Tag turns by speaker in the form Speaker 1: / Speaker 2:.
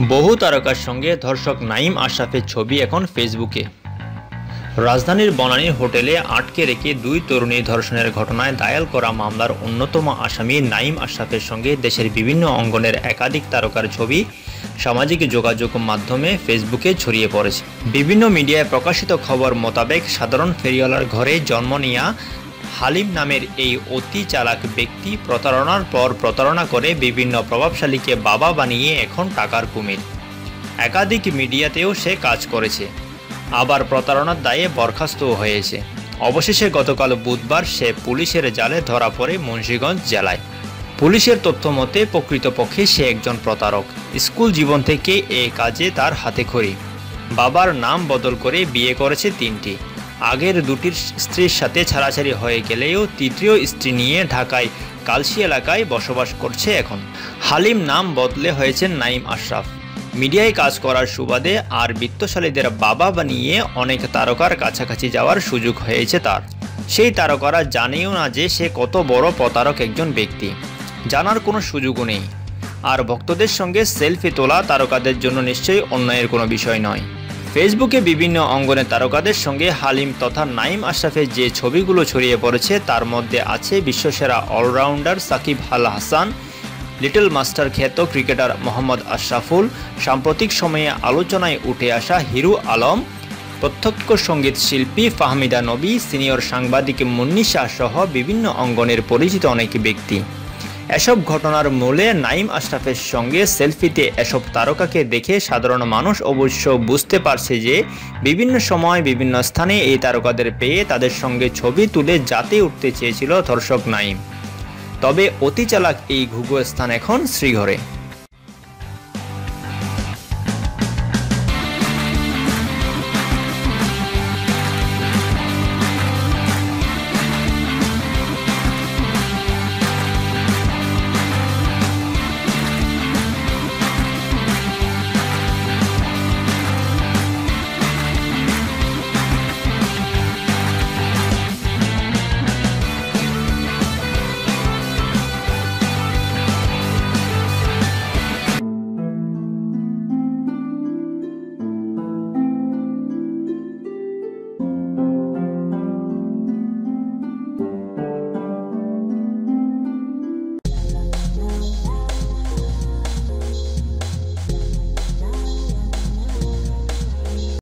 Speaker 1: বহু তারকার সঙ্গে ধর্ষক নাইম আশরাফের ছবি এখন ফেসবুকে। রাজধানীর বনানীর হোটেলে আটকে রেখে দুই তরুণী ধর্ষণের ঘটনায় দায়াল করা মামলার অন্যতম আসামি নাইম আশরাফের সঙ্গে দেশের বিভিন্ন অঙ্গনের একাধিক তারকার ছবি সামাজিক যোগাযোগ মাধ্যমে ফেসবুকে ছড়িয়ে পড়েছে। বিভিন্ন মিডিয়ায় প্রকাশিত খবর মোতাবেক সাধারণ ফেরিওয়ালার ঘরে জন্ম নেওয়া হালিম নামের এই অতি চালাক ব্যক্তি প্রতারণার পর প্রতারণা করে বিভিন্ন প্রভাবশালীকে বাবা বানিয়ে এখন টাকার কুমির। একাধিক মিডিয়াতেও সে কাজ করেছে। আবার প্রতারণার দায়ে বরখাস্তও হয়েছে। অবশেষে গতকাল বুধবার সে পুলিশের জালে ধরা পড়ে মুন্সীগঞ্জ জেলায়। পুলিশের তথ্য মতে, প্রকৃতপক্ষে সে একজন প্রতারক। স্কুল জীবন থেকে এ কাজে তার হাতে খড়ি। বাবার নাম বদল করে বিয়ে করেছে তিনটি। আগের দুটির স্ত্রীর সাথে ছাড়াছাড়ি হয়ে গেলেও তৃতীয় স্ত্রী নিয়ে ঢাকায় কালসি এলাকায় বসবাস করছে এখন। হালিম নাম বদলে হয়েছেন নাইম আশরাফ। মিডিয়ায় কাজ করার সুবাদে আর বিত্তশালীদের বাবা বানিয়ে অনেক তারকার কাছাকাছি যাওয়ার সুযোগ হয়েছে তার। সেই তারকারা জানেও না যে সে কত বড় প্রতারক একজন ব্যক্তি। জানার কোনো সুযোগও নেই। আর ভক্তদের সঙ্গে সেলফি তোলা তারকাদের জন্য নিশ্চয়ই অন্যায়ের কোনো বিষয় নয়। ফেসবুকে বিভিন্ন অঙ্গনের তারকাদের সঙ্গে হালিম তথা নাইম আশরাফের যে ছবিগুলো ছড়িয়ে পড়েছে, তার মধ্যে আছে বিশ্বসেরা allrounder Shakib Al Hasan, little master খ্যাত ক্রিকেটার মোহাম্মদ আশরাফুল, সাম্প্রতিক সময়ে আলোচনায় উঠে আসা হিরু আলম, প্রত্যক্ষ সংগীত শিল্পী ফাহমিদা নবী, সিনিয়র সাংবাদিক মুন্নি শাহ সহ বিভিন্ন অঙ্গনের পরিচিত অনেক ব্যক্তি। এসব ঘটনার মূলে নাইম আশরাফের সঙ্গে সেলফিতে এসব তারকাকে দেখে সাধারণ মানুষ অবশ্য বুঝতে পারছে যে বিভিন্ন সময় বিভিন্ন স্থানে এই তারকাদের পেয়ে তাদের সঙ্গে ছবি তুলে যাতে উঠতে চেয়েছিল ধর্ষক নাইম। তবে অতি চালাক এই ঘুঘু স্থান এখন শ্রীঘরে।